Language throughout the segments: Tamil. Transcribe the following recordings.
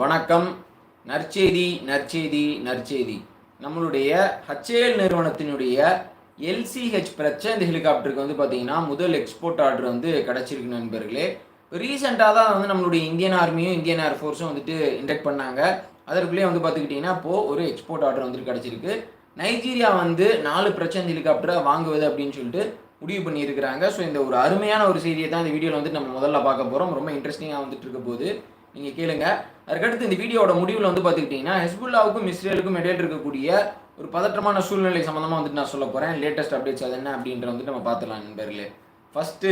வணக்கம். நற்செய்தி நற்செய்தி நற்செய்தி. நம்மளுடைய ஹச்ஏஎல் நிறுவனத்தினுடைய எல்சிஹெச் பிரச்சனை இந்த ஹெலிகாப்டருக்கு வந்து பார்த்தீங்கன்னா முதல் எக்ஸ்போர்ட் ஆர்டர் வந்து கிடச்சிருக்கு நண்பர்களே. ரீசெண்டாக தான் வந்து நம்மளுடைய இந்தியன் ஆர்மியும் இந்தியன் ஏர்ஃபோர்ஸும் வந்துட்டு இன்டெக்ட் பண்ணாங்க. அதற்குள்ளேயே வந்து பார்த்துக்கிட்டிங்கன்னா இப்போது ஒரு எக்ஸ்போர்ட் ஆர்டர் வந்துட்டு கிடச்சிருக்கு. நைஜீரியா வந்து நாலு பிரச்சனை ஹெலிகாப்டரை வாங்குவது அப்படின்னு சொல்லிட்டு முடிவு பண்ணியிருக்கிறாங்க. ஸோ இந்த ஒரு அருமையான ஒரு செய்தியை தான் இந்த வீடியோவில் வந்து நம்ம முதல்ல பார்க்க போகிறோம் ரொம்ப இன்ட்ரெஸ்டிங்காக வந்துட்டு இருக்க போது நீங்கள் கேளுங்க. அதுக்கடுத்து இந்த வீடியோவோட முடிவில் வந்து பார்த்துக்கிட்டிங்கன்னா ஹெஸ்புல்லாவுக்கும் இஸ்ரேலுக்கும் இடையில் இருக்கக்கூடிய ஒரு பதற்றமான சூழ்நிலை சம்மந்தமாக வந்துட்டு நான் சொல்ல போகிறேன் லேட்டஸ்ட் அப்டேட்ஸ் அது என்ன அப்படின்ற வந்துட்டு நம்ம பார்த்துலாம் நண்பர்களே. ஃபஸ்ட்டு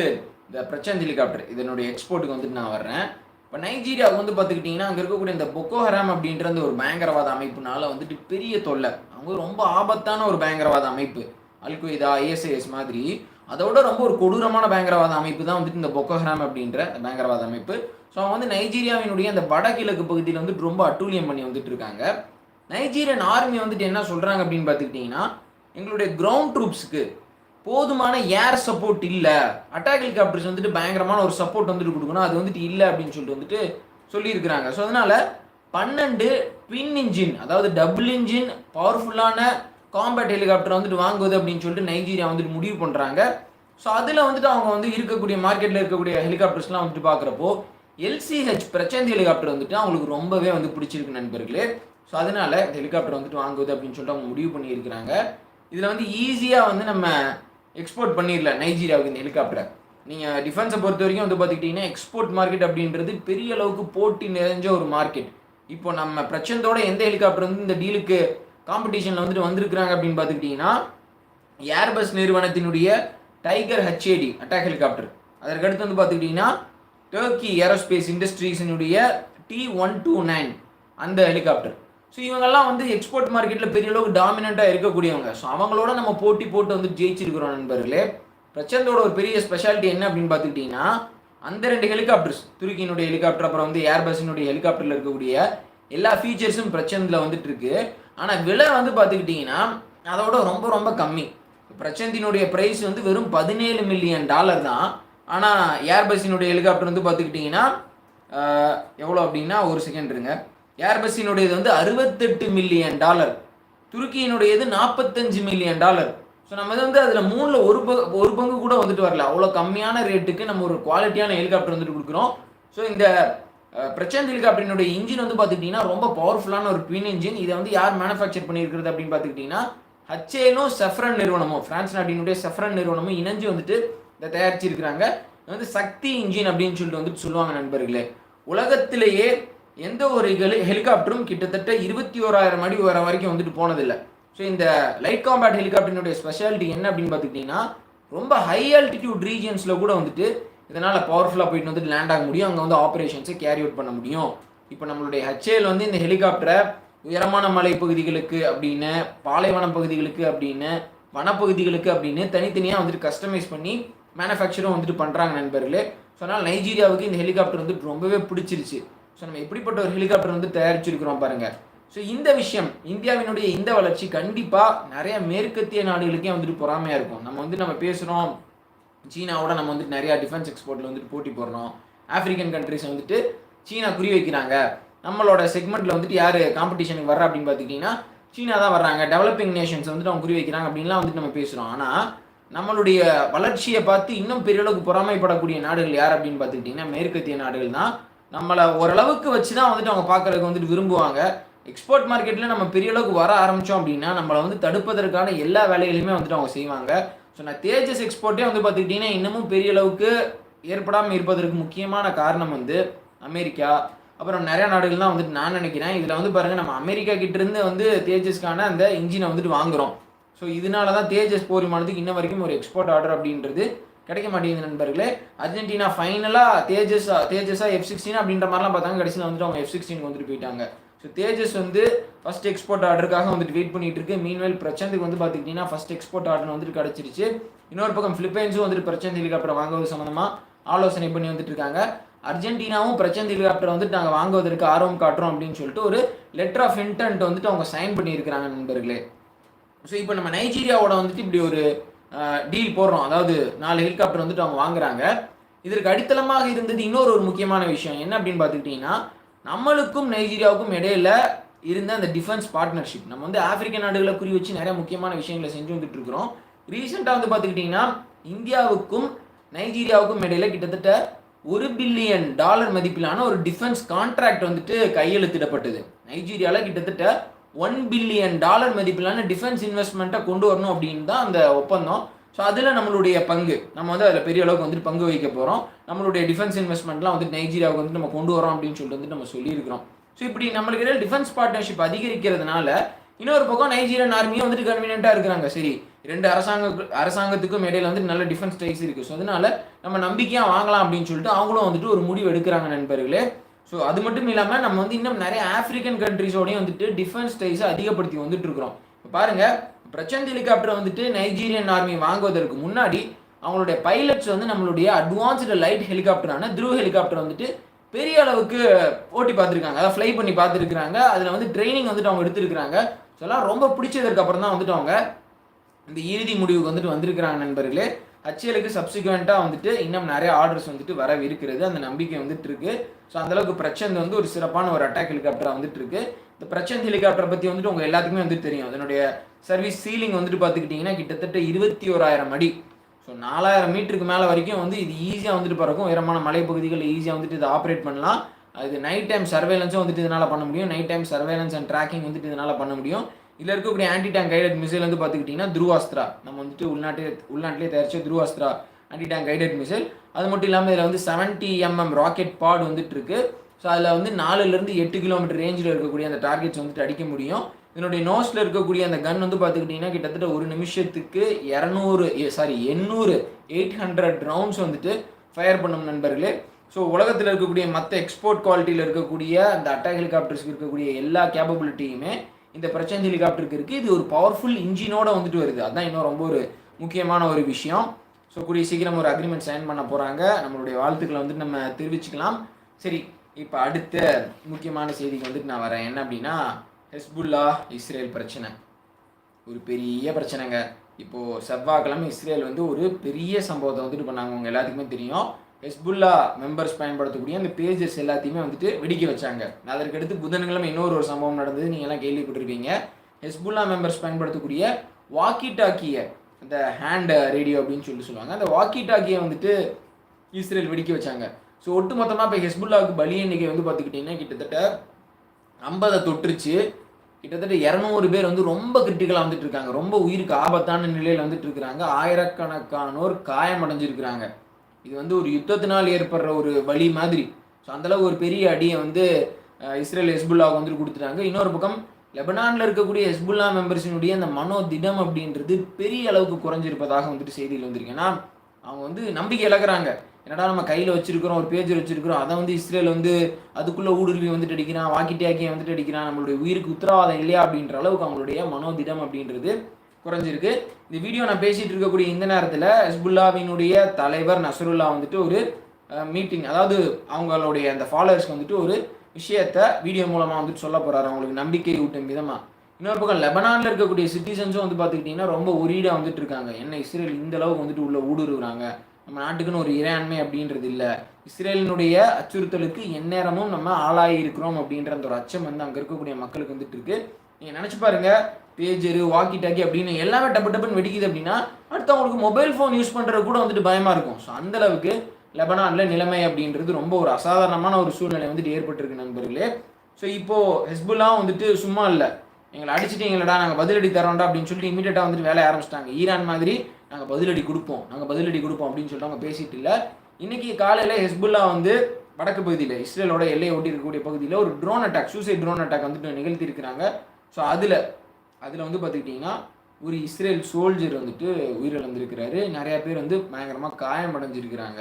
இந்த பிரச்சனை ஹெலிகாப்டர் இதனுடைய எக்ஸ்போர்ட்டுக்கு வந்துட்டு நான் வர்றேன். இப்போ நைஜீரியாவுக்கு வந்து பார்த்துக்கிட்டிங்கன்னா அங்கே இருக்கக்கூடிய இந்த பொக்கோ ஹராம் அப்படின்ற அந்த ஒரு பயங்கரவாத அமைப்புனால வந்துட்டு பெரிய தொல்லை. அவங்க ரொம்ப ஆபத்தான ஒரு பயங்கரவாத அமைப்பு. அல்கொய்தா ஐஎஸ்ஐஎஸ் மாதிரி. அதோட ரொம்ப ஒரு கொடூரமான பயங்கரவாத அமைப்பு தான் வந்துட்டு இந்த பொக்கோஹராம் அப்படின்ற பயங்கரவாத அமைப்பு. ஸோ அவங்க வந்து நைஜீரியாவினுடைய அந்த வடகிழக்கு பகுதியில் வந்துட்டு ரொம்ப அட்டூழியம் பண்ணி வந்துட்டு இருக்காங்க. நைஜீரியன் ஆர்மி வந்துட்டு என்ன சொல்கிறாங்க அப்படின்னு பார்த்துக்கிட்டிங்கன்னா எங்களுடைய கிரவுண்ட் ட்ரூப்ஸுக்கு போதுமான ஏர் சப்போர்ட் இல்லை. அட்டாக் ஹெலிகாப்டர்ஸ் வந்துட்டு பயங்கரமான ஒரு சப்போர்ட் வந்துட்டு கொடுக்கணும். அது வந்துட்டு இல்லை அப்படின்னு சொல்லிட்டு வந்துட்டு சொல்லியிருக்கிறாங்க. ஸோ அதனால் பன்னெண்டு ட்வின் இன்ஜின் அதாவது டபுள் இன்ஜின் பவர்ஃபுல்லான காம்பேட் ஹெலிகாப்டர் வந்துட்டு வாங்குவது அப்படின்னு சொல்லிட்டு நைஜீரியா வந்துட்டு முடிவு பண்ணுறாங்க ஸோ அதில் வந்துட்டு அவங்க வந்து இருக்கக்கூடிய மார்க்கெட்டில் இருக்கக்கூடிய ஹெலிகாப்டர்ஸ்லாம் வந்துட்டு பார்க்குறப்போ எல்சிஹெச் பிரச்சந்த் ஹெலிகாப்டர் வந்துட்டு அவங்களுக்கு ரொம்பவே வந்து பிடிச்சிருக்கு நண்பர்களே. ஸோ அதனால் இந்த ஹெலிகாப்டர் வந்துட்டு வாங்குவது அப்படின்னு சொல்லிட்டு அவங்க முடிவு பண்ணியிருக்கிறாங்க. இதில் வந்து ஈஸியாக வந்து நம்ம எக்ஸ்போர்ட் பண்ணிடல நைஜீரியாவுக்கு இந்த ஹெலிகாப்டரை நீங்கள் டிஃபென்ஸை பொறுத்த வரைக்கும் வந்து பார்த்துக்கிட்டிங்கன்னா எக்ஸ்போர்ட் மார்க்கெட் அப்படின்றது பெரிய அளவுக்கு போட்டி நிறைஞ்ச ஒரு மார்க்கெட் இப்போ நம்ம பிரச்சனத்தோட எந்த ஹெலிகாப்டர் வந்து இந்த டீலுக்கு காம்படிஷனில் வந்துட்டு வந்திருக்கிறாங்க அப்படின்னு பார்த்துக்கிட்டிங்கன்னா ஏர்பஸ் நிறுவனத்தினுடைய டைகர் ஹெச்ஏடி அட்டாக் ஹெலிகாப்டர் அதற்கடுத்து வந்து பார்த்துக்கிட்டிங்கன்னா டர்க்கி ஏரோஸ்பேஸ் இண்டஸ்ட்ரீஸினுடைய டி ஒன் டூ நைன் அந்த ஹெலிகாப்டர் ஸோ இவங்கெல்லாம் வந்து எக்ஸ்போர்ட் மார்க்கெட்டில் பெரிய அளவுக்கு டாமினண்ட்டாக இருக்கக்கூடியவங்க. ஸோ அவங்களோட நம்ம போட்டி போட்டு வந்து ஜெயிச்சிருக்கிறோம் நண்பர்களே. பிரச்சந்தோட ஒரு பெரிய ஸ்பெஷாலிட்டி என்ன அப்படின்னு பார்த்துக்கிட்டிங்கன்னா அந்த ரெண்டு ஹெலிகாப்டர்ஸ் துருக்கியினுடைய ஹெலிகாப்டர் அப்புறம் வந்து ஏர்பஸினுடைய ஹெலிகாப்டரில் இருக்கக்கூடிய எல்லா ஃபீச்சர்ஸும் பிரச்சனையில் வந்துட்டு இருக்குது ஆனால் விலை வந்து பார்த்துக்கிட்டிங்கன்னா அதோட ரொம்ப ரொம்ப கம்மி. பிரச்சந்தினுடைய ப்ரைஸ் வந்து வெறும் பதினேழு மில்லியன் டாலர் தான். ஆனால் ஏர்பஸினுடைய ஹெலிகாப்டர் வந்து பார்த்துக்கிட்டிங்கன்னா எவ்வளோ அப்படின்னா ஒரு செகண்ட் இருங்க. ஏர்பஸினுடையது வந்து அறுபத்தெட்டு மில்லியன் டாலர் துருக்கியினுடையது நாற்பத்தஞ்சு மில்லியன் டாலர் ஸோ நம்ம வந்து அதில் மூணில் ஒரு பங்கு ஒரு பங்கு கூட வந்துட்டு வரல. அவ்வளோ கம்மியான ரேட்டுக்கு நம்ம ஒரு குவாலிட்டியான ஹெலிகாப்டர் வந்துட்டு கொடுக்குறோம். ஸோ இந்த அஹ், அப்படின்னுடைய இன்ஜின் வந்து பார்த்துக்கிட்டிங்கன்னா ரொம்ப பவர்ஃபுல்லான ஒரு ட்வின் இன்ஜின் இதை வந்து யார் மேனுஃபேக்சர் பண்ணியிருக்கிறது அப்படின்னு பார்த்துக்கிட்டிங்கன்னா ஹச்சேலும் செஃப்ரன் நிறுவனமும் ஃப்ரான்ஸ் நாட்டினுடைய செஃப்ரன் நிறுவனமும் இணைஞ்சு வந்துட்டு இதை தயாரிச்சிருக்கிறாங்க. வந்து சக்தி இன்ஜின் அப்படின்னு சொல்லிட்டு வந்துட்டு சொல்லுவாங்க நண்பர்களே. உலகத்திலேயே எந்த ஒரு ஹெலி ஹெலிகாப்டரும் கிட்டத்தட்ட இருபத்தி ஓராயிரம் அடி வர வரைக்கும் வந்துட்டு போனதில்லை. ஸோ இந்த லைட் காம்பேட் ஹெலிகாப்டரினுடைய ஸ்பெஷாலிட்டி என்ன அப்படின்னு பார்த்துக்கிட்டிங்கன்னா ரொம்ப ஹை ஆல்டிடியூட் ரீஜியன்ஸில் கூட வந்துட்டு இதனால் பவர்ஃபுல்லாக போயிட்டு வந்துட்டு லேண்ட் ஆக முடியும். அங்கே வந்து ஆப்ரேஷன்ஸை கேரி அவுட் பண்ண முடியும். இப்போ நம்மளுடைய ஹெச்ஏல் வந்து இந்த ஹெலிகாப்டரை உயரமான மலை பகுதிகளுக்கு அப்படின்னு பாலைவன பகுதிகளுக்கு அப்படின்னு வனப்பகுதிகளுக்கு அப்படின்னு தனித்தனியாக வந்துட்டு கஸ்டமைஸ் பண்ணி மேனுஃபேக்சரும் வந்துட்டு பண்ணுறாங்க நண்பர்களே. ஸோ அதனால் நைஜீரியாவுக்கு இந்த ஹெலிகாப்டர் வந்துட்டு ரொம்பவே பிடிச்சிருச்சு. ஸோ நம்ம எப்படிப்பட்ட ஒரு ஹெலிகாப்டர் வந்து தயாரிச்சிருக்கிறோம் பாருங்கள் ஸோ இந்த விஷயம் இந்தியாவினுடைய இந்த வளர்ச்சி கண்டிப்பாக நிறைய மேற்கத்திய நாடுகளுக்கே வந்துட்டு பொறாமையாக இருக்கும். நம்ம வந்து நம்ம பேசுகிறோம் சீனாவோட நம்ம வந்துட்டு நிறையா டிஃபென்ஸ் எக்ஸ்போர்ட்டில் வந்துட்டு போட்டி போடுறோம். ஆஃப்ரிக்கன் கண்ட்ரிஸ் வந்துட்டு சீனா குறி வைக்கிறாங்க. நம்மளோட செக்மெண்ட்டில் வந்துட்டு யார் காம்படிஷனுக்கு வர்றா அப்படின்னு பார்த்துக்கிட்டிங்கன்னா சீனா தான் வர்றாங்க. டெவலப்பிங் நேஷன்ஸ் வந்துட்டு அவங்க குறி வைக்கிறாங்க அப்படின்லாம் வந்துட்டு நம்ம பேசுகிறோம் ஆனால் நம்மளுடைய வளர்ச்சியை பார்த்து இன்னும் பெரிய அளவுக்கு பொறாமைப்படக்கூடிய நாடுகள் யார் அப்படின்னு பார்த்துக்கிட்டிங்கன்னா மேற்கத்திய நாடுகள் தான். நம்மளை ஓரளவுக்கு வச்சு தான் வந்துட்டு அவங்க பார்க்குறதுக்கு வந்துட்டு விரும்புவாங்க. எக்ஸ்போர்ட் மார்க்கெட்டில் நம்ம பெரிய அளவுக்கு வர ஆரம்பித்தோம் அப்படின்னா நம்மளை வந்து தடுப்பதற்கான எல்லா வேலைகளையுமே வந்துட்டு அவங்க செய்வாங்க. ஸோ நான் தேஜஸ் எக்ஸ்போர்ட்டே வந்து பார்த்துக்கிட்டிங்கன்னா இன்னமும் பெரிய அளவுக்கு ஏற்படாமல் இருப்பதற்கு முக்கியமான காரணம் வந்து அமெரிக்கா. அப்புறம் நிறைய நாடுகள் தான் வந்துட்டு நான் நினைக்கிறேன். இதில் வந்து பாருங்கள் நம்ம அமெரிக்கா கிட்டேருந்து வந்து தேஜஸ்க்கான அந்த இன்ஜினை வந்துட்டு வாங்குறோம். ஸோ இதனால தான் தேஜஸ் போர் விமானத்துக்கு இன்ன வரைக்கும் ஒரு எக்ஸ்போர்ட் ஆர்டர் அப்படின்றது கிடைக்க மாட்டேங்குது நண்பர்களே. அர்ஜென்டினா ஃபைனலாக தேஜஸ் தேஜஸா எஃப் சிக்ஸ்டீன் அப்படின்ற மாதிரிலாம் பார்த்தாங்க. கடைசியில் வந்துட்டு அவங்க எஃப் சிக்ஸ்டீனுக்கு வந்துட்டு போயிட்டாங்க. ஸோ தேஜஸ் வந்து ஃபர்ஸ்ட் எக்ஸ்போர்ட் ஆர்டருக்காக வந்துட்டு வெயிட் பண்ணிட்டு இருக்கு. மீன்வேல் பிரச்சனைக்கு வந்து பார்த்துக்கிட்டிங்கன்னா ஃபர்ஸ்ட் எக்ஸ்போர்ட் ஆர்டர் வந்துட்டு கிடச்சிருச்சு. இன்னொரு பக்கம் ஃபிலிப்பைன்ஸும் வந்துட்டு பிரச்சனை ஹெலிகாப்டர் வாங்குவது சம்மந்தமாக ஆலோசனை பண்ணி வந்துட்டு இருக்காங்க. அர்ஜென்டினாவும் பிரச்சனை ஹெலிகாப்டர் வந்துட்டு நாங்கள் வாங்குவதற்கு ஆர்வம் காட்டுறோம் அப்படின்னு சொல்லிட்டு ஒரு லெட்டர் ஆஃப் இன்டென்ட் வந்துட்டு அவங்க சைன் பண்ணியிருக்கிறாங்க நண்பர்களே. ஸோ இப்போ நம்ம நைஜீரியாவோட வந்துட்டு இப்படி ஒரு டீல் போடுறோம். அதாவது நாலு ஹெலிகாப்டர் வந்துட்டு அவங்க வாங்குறாங்க. இதற்கு அடித்தளமாக இருந்தது இன்னொரு ஒரு முக்கியமான விஷயம். என்ன அப்படின்னு பார்த்துக்கிட்டிங்கன்னா நம்மளுக்கும் நைஜீரியாவுக்கும் இடையில இருந்த அந்த டிஃபென்ஸ் பார்ட்னர்ஷிப் நம்ம வந்து ஆப்பிரிக்க நாடுகளை குறி வச்சு நிறைய முக்கியமான விஷயங்களை செஞ்சு வந்துட்டு இருக்கிறோம். ரீசெண்டாக வந்து பார்த்துக்கிட்டிங்கன்னா இந்தியாவுக்கும் நைஜீரியாவுக்கும் இடையில கிட்டத்தட்ட ஒரு பில்லியன் டாலர் மதிப்பிலான ஒரு டிஃபென்ஸ் கான்ட்ராக்ட் வந்துட்டு கையெழுத்திடப்பட்டது. நைஜீரியாவில் கிட்டத்தட்ட ஒன் பில்லியன் டாலர் மதிப்பிலான டிஃபென்ஸ் இன்வெஸ்ட்மெண்ட்டை கொண்டு வரணும் அப்படின்னு தான் அந்த ஒப்பந்தம். ஸோ அதில் நம்மளுடைய பங்கு. நம்ம வந்து அதில் பெரிய அளவுக்கு வந்துட்டு பங்கு வைக்க போகிறோம் நம்மளுடைய டிஃபென்ஸ் இன்வெஸ்ட்மெண்ட்லாம் வந்து நைஜீரியாவுக்கு வந்து நம்ம கொண்டு வரோம் அப்படின்னு சொல்லிட்டு வந்து நம்ம சொல்லியிருக்கிறோம். ஸோ இப்படி நம்மளுக்கு இடையில டிஃபென்ஸ் பார்ட்னர்ஷிப் அதிகரிக்கிறதுனால இன்னொரு பக்கம் நைஜீரியன் ஆர்மியும் வந்துட்டு கன்வீனியண்ட்டாக இருக்கிறாங்க. சரி ரெண்டு அரசாங்க அரசாங்கத்துக்கும் இடையில வந்து நல்ல டிஃபென்ஸ் ஸ்ட்ரைக்ஸ் இருக்குது ஸோ அதனால நம்ம நம்பிக்கையாக வாங்கலாம் அப்படின்னு சொல்லிட்டு அவங்களும் வந்துட்டு ஒரு முடிவு எடுக்கிறாங்க நண்பர்களே. ஸோ அது மட்டும் இல்லாமல் நம்ம வந்து இன்னும் நிறைய ஆப்பிரிக்கன் கண்ட்ரிஸோடையும் வந்துட்டு டிஃபென்ஸ் ஸ்ட்ரைஸை அதிகப்படுத்தி வந்துட்டு இருக்கிறோம். இப்போ பாருங்கள் பிரச்சந்த் ஹெலிகாப்டர் வந்துட்டு நைஜீரியன் ஆர்மி வாங்குவதற்கு முன்னாடி அவங்களுடைய பைலட்ஸ் வந்து நம்மளுடைய அட்வான்ஸ்டு லைட் ஹெலிகாப்டரான த்ரூ ஹெலிகாப்டர் வந்துட்டு பெரிய அளவுக்கு ஓட்டி பார்த்துருக்காங்க. அதாவது ஃப்ளை பண்ணி பார்த்துருக்குறாங்க. அதில் வந்து ட்ரைனிங் வந்துட்டு அவங்க எடுத்துருக்குறாங்க. ஸோ எல்லாம் ரொம்ப பிடிச்சதுக்கு அப்புறம் தான் வந்துட்டு அவங்க இந்த இறுதி முடிவுக்கு வந்துட்டு வந்திருக்கிறாங்க நண்பர்களே. ஹச்எலுக்கு சப்சிக்வெண்ட்டாக வந்துட்டு இன்னும் நிறைய ஆர்டர்ஸ் வந்துட்டு வரவிருக்கிறது. அந்த நம்பிக்கை வந்துட்டு இருக்கு. ஸோ அந்தளவுக்கு பிரச்சனை வந்து ஒரு சிறப்பான ஒரு அட்டாக் ஹெலிகாப்டராக வந்துட்டு இருக்கு. இந்த பிரச்சந்த் ஹெலிகாப்டரை பற்றி வந்துட்டு உங்கள் எல்லாத்துக்குமே வந்து தெரியும். அதனுடைய சர்வீஸ் சீலிங் வந்துட்டு பார்த்துக்கிட்டிங்கன்னா கிட்டத்தட்ட இருபத்தி ஓராயிரம் அடி. ஸோ நாலாயிரம் மீட்டருக்கு மேலே வரைக்கும் வந்து இது ஈஸியாக வந்துட்டு பறக்கும். உயரமான மலைப்பகுதிகளில் ஈஸியாக வந்துட்டு இதை ஆப்ரேட் பண்ணலாம். அது நைட் டைம் சர்வேலன்ஸும் வந்துட்டு இதனால் பண்ண முடியும். Night time surveillance and tracking வந்துட்டு இதனால் பண்ண முடியும். இதில் இருக்கக்கூடிய ஆன்டி டேங்க் கைடட் மிசைல் வந்து பார்த்துக்கிட்டிங்கன்னா துருவாஸ்திரா. நம்ம வந்துட்டு உள்நாட்டு உள்நாட்டிலே தயாரித்த Dhruvastra. Anti tank guided missile அது மட்டும் இல்லாமல் இதில் வந்து செவன்ட்டி எம்எம் ராக்கெட் பாட் வந்துட்டு இருக்குது ஸோ அதில் வந்து நாலுலேருந்து எட்டு கிலோமீட்டர் ரேஞ்சில் இருக்கக்கூடிய அந்த டார்கெட்ஸ் வந்துட்டு அடிக்க முடியும். இதனுடைய நோஸில் இருக்கக்கூடிய அந்த கன் வந்து பார்த்துக்கிட்டிங்கன்னா கிட்டத்தட்ட ஒரு நிமிஷத்துக்கு இரநூறு சாரி எண்ணூறு எயிட் ஹண்ட்ரட் ரவுண்ட்ஸ் வந்துட்டு ஃபயர் பண்ணும் நண்பர்களே. ஸோ உலகத்தில் இருக்கக்கூடிய மற்ற எக்ஸ்போர்ட் குவாலிட்டியில் இருக்கக்கூடிய அந்த அட்டாக் ஹெலிகாப்டர்ஸ்க்கு இருக்கக்கூடிய எல்லா கேப்பபிலிட்டியுமே இந்த பிரச்சனை ஹெலிகாப்டருக்கு இருக்குது இது ஒரு பவர்ஃபுல் இன்ஜினோட வந்துட்டு வருது. அதுதான் இன்னும் ரொம்ப ஒரு முக்கியமான ஒரு விஷயம். ஸோ கூடிய சீக்கிரம் ஒரு அக்ரிமெண்ட் சைன் பண்ண போகிறாங்க நம்மளுடைய வாழ்த்துக்களை வந்துட்டு நம்ம தெரிவிச்சுக்கலாம். சரி இப்போ அடுத்த முக்கியமான செய்திக்கு வந்துட்டு நான் வரேன். என்ன அப்படின்னா ஹெஸ்புல்லா இஸ்ரேல் பிரச்சனை. ஒரு பெரிய பிரச்சனைங்க. இப்போது செவ்வாய்க்கிழமை இஸ்ரேல் வந்து ஒரு பெரிய சம்பவத்தை வந்துட்டு பண்ணாங்க. அவங்க எல்லாத்துக்குமே தெரியும். ஹெஸ்புல்லா மெம்பர்ஸ் பயன்படுத்தக்கூடிய அந்த பேஜஸ் எல்லாத்தையுமே வந்துட்டு வெடிக்க வச்சாங்க. அதற்கடுத்து புதன்கிழமை இன்னொரு ஒரு சம்பவம் நடந்தது. நீங்கள் எல்லாம் கேள்விப்பட்டிருப்பீங்க. ஹெஸ்புல்லா மெம்பர்ஸ் பயன்படுத்தக்கூடிய வாக்கி டாக்கிய அந்த ஹேண்ட் ரேடியோ அப்படின்னு சொல்லி சொல்லுவாங்க. அந்த வாக்கி டாக்கியை வந்துட்டு இஸ்ரேல் வெடிக்க வச்சாங்க. ஸோ ஒட்டு மொத்தமாக இப்போ ஹெஸ்புல்லாவுக்கு பலி எண்ணிக்கை வந்து பார்த்துக்கிட்டிங்கன்னா கிட்டத்தட்ட ஐம்பதை தொற்றுச்சு. கிட்டத்தட்ட இரநூறு பேர் வந்து ரொம்ப கிரிட்டிக்கலாக வந்துட்டு இருக்காங்க. ரொம்ப உயிருக்கு ஆபத்தான நிலையில் வந்துட்டு இருக்கிறாங்க. ஆயிரக்கணக்கானோர் காயமடைஞ்சிருக்கிறாங்க. இது வந்து ஒரு யுத்தத்தினால் ஏற்படுற ஒரு வழி மாதிரி. ஸோ அந்தளவு ஒரு பெரிய அடியை வந்து இஸ்ரேல் ஹெஸ்புல்லாவுக்கு வந்துட்டு கொடுத்துட்டாங்க. இன்னொரு பக்கம் லெபனானில் இருக்கக்கூடிய ஹெஸ்புல்லா மெம்பர்ஸினுடைய அந்த மனோ திடம் அப்படின்றது பெரிய அளவுக்கு குறைஞ்சிருப்பதாக வந்துட்டு செய்தியில் வந்திருக்கு. ஏன்னா அவங்க வந்து நம்பிக்கை இழக்கிறாங்க. என்னடா நம்ம கையில் வச்சிருக்கிறோம் ஒரு பேஜர் வச்சிருக்கிறோம் அதை வந்து இஸ்ரேல் வந்து அதுக்குள்ளே ஊடுருவி வந்துட்டு அடிக்கிறான் வாக்கிட்டாக்கியை வந்துட்டு அடிக்கிறான் நம்மளுடைய உயிருக்கு உத்தரவாதம் இல்லையா அப்படின்ற அளவுக்கு அவங்களுடைய மனோதிடம் அப்படின்றது குறைஞ்சிருக்கு. இந்த வீடியோ நான் பேசிட்டு இருக்கக்கூடிய இந்த நேரத்தில் ஹஸ்புல்லாவினுடைய தலைவர் நசருல்லா வந்துட்டு ஒரு மீட்டிங் அதாவது அவங்களுடைய அந்த ஃபாலோவர்ஸ்க்கு வந்துட்டு ஒரு விஷயத்த வீடியோ மூலமாக வந்துட்டு சொல்ல போகிறாரு அவங்களுக்கு நம்பிக்கை ஊட்டும் விதமாக இன்னொரு பக்கம் லெபனானில் இருக்கக்கூடிய சிட்டிசன்ஸும் வந்து பார்த்துக்கிட்டிங்கன்னா ரொம்ப ஒரீடாக வந்துட்டு இருக்காங்க. என்ன இஸ்ரேல் இந்த அளவுக்கு வந்துட்டு உள்ள ஊடுருவுறாங்க? நம்ம நாட்டுக்குன்னு ஒரு இறையாண்மை அப்படின்றது இல்லை. இஸ்ரேலினுடைய அச்சுறுத்தலுக்கு எந்நேரமும் நம்ம ஆளாகி இருக்கிறோம் அப்படின்ற அந்த ஒரு அச்சம் வந்து அங்கே இருக்கக்கூடிய மக்களுக்கு வந்துட்டு இருக்கு. நீங்கள் நினச்சி பாருங்க பேஜரு வாக்கி டாக்கி அப்படின்னு எல்லாமே டப்பு டப்புன்னு வெடிக்குது அப்படின்னா அடுத்து அவங்களுக்கு மொபைல் ஃபோன் யூஸ் பண்ணுறது கூட வந்துட்டு பயமாக இருக்கும். ஸோ அந்த அளவுக்கு லெபனானில் நிலைமை அப்படின்றது ரொம்ப ஒரு அசாதாரணமான ஒரு சூழ்நிலை வந்துட்டு ஏற்பட்டிருக்கு நண்பர்களே. ஸோ இப்போது ஹெஸ்புல்லா வந்துட்டு சும்மா இல்லை. எங்களை அடிச்சிட்டீங்களடா நாங்கள் பதிலடி தரோம்டா அப்படின்னு சொல்லிட்டு இமீடியட்டாக வந்துட்டு வேலையை ஆரம்பிச்சிட்டாங்க. ஈரான் மாதிரி நாங்கள் பதிலடி கொடுப்போம். நாங்கள் பதிலடி கொடுப்போம் அப்படின்னு சொல்லிட்டு அவங்க பேசிட்டு இல்லை. இன்றைக்கி காலையில் ஹெஸ்புல்லா வந்து வடக்கு பகுதியில் இஸ்ரேலோட எல்லையை ஒட்டி இருக்கக்கூடிய பகுதியில் ஒரு drone attack suicide drone attack வந்துட்டு நிகழ்த்திருக்கிறாங்க ஸோ அதில் அதில் வந்து பார்த்துக்கிட்டிங்கன்னா ஒரு இஸ்ரேல் சோல்ஜர் வந்துட்டு உயிரிழந்திருக்கிறாரு. நிறையா பேர் வந்து பயங்கரமாக காயமடைஞ்சிருக்கிறாங்க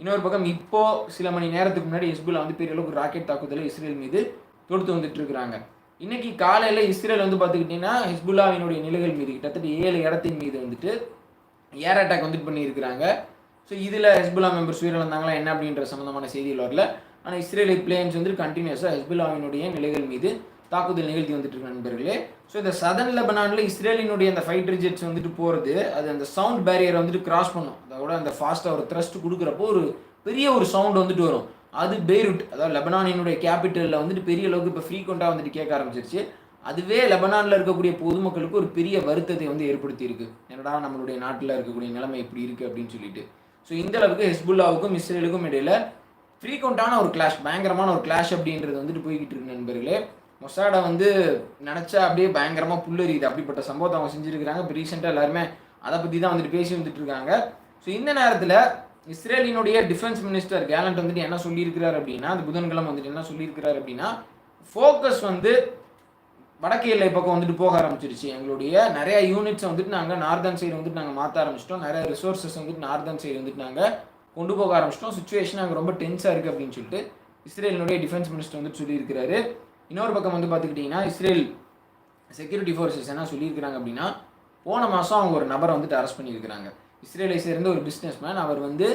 இன்னொரு பக்கம் இப்போது சில மணி நேரத்துக்கு முன்னாடி ஹெஸ்புல்லா வந்து பெரிய அளவுக்கு ராக்கெட் தாக்குதலை இஸ்ரேல் மீது தொடுத்து வந்துட்டு இருக்கிறாங்க. இன்னைக்கு காலையில் இஸ்ரேல் வந்து பார்த்துக்கிட்டிங்கன்னா ஹிஸ்புல்லாவினுடைய நிலைகள் மீது கிட்டத்தட்ட ஏழு இடத்தின் மீது வந்துட்டு ஏர் அட்டாக் வந்துட்டு பண்ணியிருக்கிறாங்க. ஸோ இதில் ஹெஸ்புல்லா மெம்பர்ஸ் உயிரிழந்தாங்களா என்ன அப்படின்ற சம்மந்தமான செய்திகள் வரல. ஆனால் இஸ்ரேலி பிளேன்ஸ் வந்துட்டு கண்டினியூஸாக ஹெஸ்புல்லாவினுடைய நிலைகள் மீது தாக்குதல் நிகழ்த்தி வந்துட்டு இருக்க நண்பர்களே. ஸோ இந்த சதன் லெபனானில் இஸ்ரேலினுடைய அந்த ஃபைட்டர் ஜெட்ஸ் வந்துட்டு போகிறது அது அந்த சவுண்ட் பேரியரை வந்துட்டு கிராஸ் பண்ணும். அதோட அந்த ஃபாஸ்ட்டாக ஒரு த்ரஸ்ட் கொடுக்குறப்போ ஒரு பெரிய ஒரு சவுண்ட் வந்துட்டு வரும். அது பெய்ரூட் அதாவது லெபனானினுடைய கேபிட்டலில் வந்துட்டு பெரிய அளவுக்கு இப்போ ஃப்ரீக்வெண்ட்டாக வந்துட்டு கேட்க ஆரம்பிச்சிருச்சு. அதுவே லெபனானில் இருக்கக்கூடிய பொதுமக்களுக்கு ஒரு பெரிய வருத்தத்தை வந்து ஏற்படுத்தியிருக்கு. என்னடா நம்மளுடைய நாட்டில் இருக்கக்கூடிய நிலைமை இப்படி இருக்குது அப்படின்னு சொல்லிட்டு. ஸோ இந்த அளவுக்கு ஹெஸ்புல்லாவுக்கும் இஸ்ரேலுக்கும் இடையில ஃப்ரீக்வெண்ட்டான ஒரு கிளாஷ் பயங்கரமான ஒரு கிளாஷ் அப்படின்றது வந்துட்டு போய்கிட்டு இருக்கு நண்பர்களே. மொசாடை வந்து நினச்சா அப்படியே பயங்கரமாக புல்லறியுது அப்படிப்பட்ட சம்பவத்தை அவங்க செஞ்சுருக்கிறாங்க. இப்போ ரீசெண்டாக எல்லாருமே அதை பற்றி தான் வந்துட்டு பேசி வந்துட்டு இருக்காங்க. ஸோ இந்த நேரத்தில் இஸ்ரேலினுடைய டிஃபென்ஸ் மினிஸ்டர் கேலண்ட் வந்துட்டு என்ன சொல்லியிருக்கிறார் அப்படின்னா அந்த புதன்கிழமை வந்துட்டு என்ன சொல்லியிருக்கிறார் அப்படின்னா ஃபோக்கஸ் வந்து வடக்கு எல்லை பக்கம் வந்துட்டு போக ஆரம்பிச்சிருச்சு. எங்களுடைய நிறைய யூனிட்ஸ் வந்துட்டு நாங்கள் நார்தன் சைடு வந்துட்டு நாங்கள் மாற்ற ஆரம்பிச்சிட்டோம். நிறைய ரிசோர்ஸஸ் வந்துட்டு நார்தன் சைடு வந்துட்டு நாங்கள் கொண்டு போக ஆரம்பிச்சிட்டோம். சுச்சுவேஷன் அங்கே ரொம்ப டென்ஸாக இருக்குது அப்படின்னு சொல்லிட்டு இஸ்ரேலினுடைய டிஃபென்ஸ் மினிஸ்டர் வந்துட்டு சொல்லியிருக்கிறாரு. இன்னொரு பக்கம் வந்து பார்த்துக்கிட்டிங்கன்னா இஸ்ரேல் செக்யூரிட்டி ஃபோர்ஸஸ் என்ன சொல்லியிருக்கிறாங்க அப்படின்னா போன மாதம் அவங்க ஒரு நபரை வந்துட்டு அரெஸ்ட் பண்ணியிருக்கிறாங்க. இஸ்ரேலை சேர்ந்த ஒரு பிஸ்னஸ் மேன் அவர் வந்து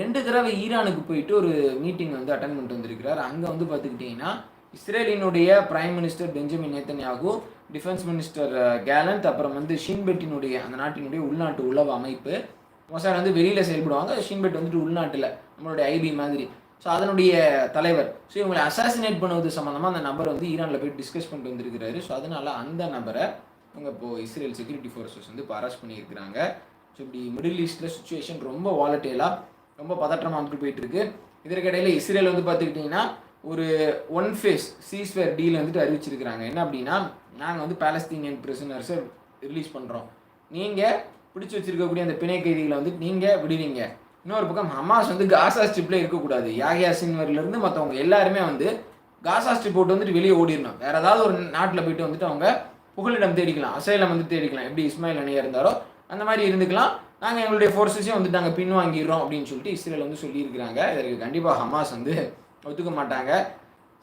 ரெண்டு தடவை ஈரானுக்கு போயிட்டு ஒரு மீட்டிங் வந்து அட்டன் பண்ணிட்டு வந்திருக்கிறார். அங்கே வந்து பார்த்துக்கிட்டிங்கன்னா இஸ்ரேலினுடைய prime minister Benjamin Netanyahu defence minister Gallant அப்புறம் வந்து ஷின்பெட்டினுடைய அந்த நாட்டினுடைய உள்நாட்டு உளவு அமைப்பு. மொசாட் வந்து வெளியில் செயல்படுவாங்க ஷின்பெட் வந்துட்டு உள்நாட்டில் நம்மளுடைய ஐபி மாதிரி. ஸோ அதனுடைய தலைவர். ஸோ இவங்களை அசாசினேட் பண்ணுவது சம்மந்தமாக அந்த நபர் வந்து ஈரானில் போய் டிஸ்கஸ் பண்ணிட்டு வந்திருக்கிறாரு. ஸோ அதனால் அந்த நபரை இவங்க இப்போது இஸ்ரேல் செக்யூரிட்டி ஃபோர்ஸஸ் வந்து இப்போ அரெஸ்ட் பண்ணியிருக்கிறாங்க. ஸோ இப்படி மிடில் ஈஸ்டில் சுச்சுவேஷன் ரொம்ப வாலட்டேலாக ரொம்ப பதற்றமாக வந்துட்டு போயிட்டுருக்கு இதற்கிடையில் இஸ்ரேல் வந்து பார்த்துக்கிட்டிங்கன்னா ஒரு ஒன் ஃபேஸ் சீஸ்வேர் டீல் வந்துட்டு அறிவிச்சிருக்கிறாங்க. என்ன அப்படின்னா நாங்கள் வந்து பாலஸ்தீனியன் பிரிசனர்ஸை ரிலீஸ் பண்ணுறோம் நீங்கள் பிடிச்சி வச்சிருக்கக்கூடிய அந்த பிணை கைதிகளை வந்து நீங்கள் விடுவீங்க. இன்னொரு பக்கம் ஹமாஸ் வந்து காசா ஸ்ட்ரிப்பில் இருக்கக்கூடாது. யாகியா சின்வர்லேருந்து மற்றவங்க எல்லாருமே வந்து காசா ஸ்ட்ரிப் போட்டு வந்துட்டு வெளியே ஓடிடணும். வேறு ஏதாவது ஒரு நாட்டில் போயிட்டு வந்துட்டு அவங்க புகலிடம் தேடிக்கலாம் அசைலம் வந்து தேடிக்கலாம். எப்படி இஸ்மாயில் அணியாக இருந்தாரோ அந்த மாதிரி இருந்துக்கலாம். நாங்கள் எங்களுடைய ஃபோர்ஸஸையும் வந்துட்டு நாங்கள் பின் வாங்கிடுறோம் அப்படின்னு சொல்லிட்டு இஸ்ரேல் வந்து சொல்லியிருக்கிறாங்க. இதற்கு கண்டிப்பாக ஹமாஸ் வந்து ஒத்துக்க மாட்டாங்க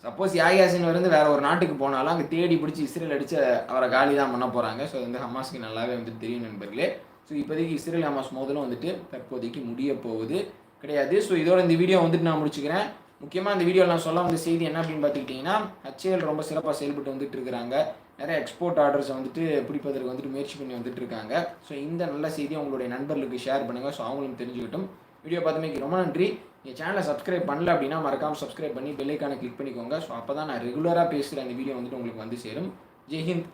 சப்போஸ் யாகியாசின் வந்து வேற ஒரு நாட்டுக்கு போனாலும் அங்கே தேடி பிடிச்சி இஸ்ரேல் அடித்து அவரை காலி தான் பண்ண போகிறாங்க ஸோ வந்து ஹமாஸ்க்கு நல்லாவே வந்துட்டு தெரியும் நண்பர்களே. ஸோ இப்போதைக்கு இஸ்ரேல் ஹமாஸ் மோதலும் வந்துட்டு தற்போதைக்கு முடிய போகுது. கிடையாது. ஸோ இதோட இந்த வீடியோ வந்துட்டு நான் முடிச்சுக்கிறேன். முக்கியமாக இந்த வீடியோவில் நான் சொல்ல வந்த செய்தி என்ன அப்படின்னு பார்த்துக்கிட்டிங்கன்னா ஹச்ஏஎல் ரொம்ப சிறப்பாக செயல்பட்டு வந்துட்டு இருக்கிறாங்க. நிறைய எக்ஸ்போர்ட் ஆர்டர்ஸை வந்துட்டு பிடிப்பதற்கு வந்துட்டு முயற்சி பண்ணி வந்துட்டு இருக்காங்க. ஸோ இந்த நல்ல செய்தியை உங்களுடைய நண்பர்களுக்கு ஷேர் பண்ணுங்கள் ஸோ அவங்களும் தெரிஞ்சுக்கிட்டும். வீடியோ பார்த்தமைக்கு ரொம்ப நன்றி. நீங்கள் சேனலை சப்ஸ்கிரைப் பண்ணல அப்படின்னா மறக்காமல் சப்ஸ்கிரைப் பண்ணி பெல்லைக்கான கிளிக் பண்ணிக்கோங்க. ஸோ அப்போ தான் நான் ரெகுலராக பேசுகிற அந்த வீடியோ வந்துட்டு உங்களுக்கு வந்து சேரும். ஜெய்ஹிந்த்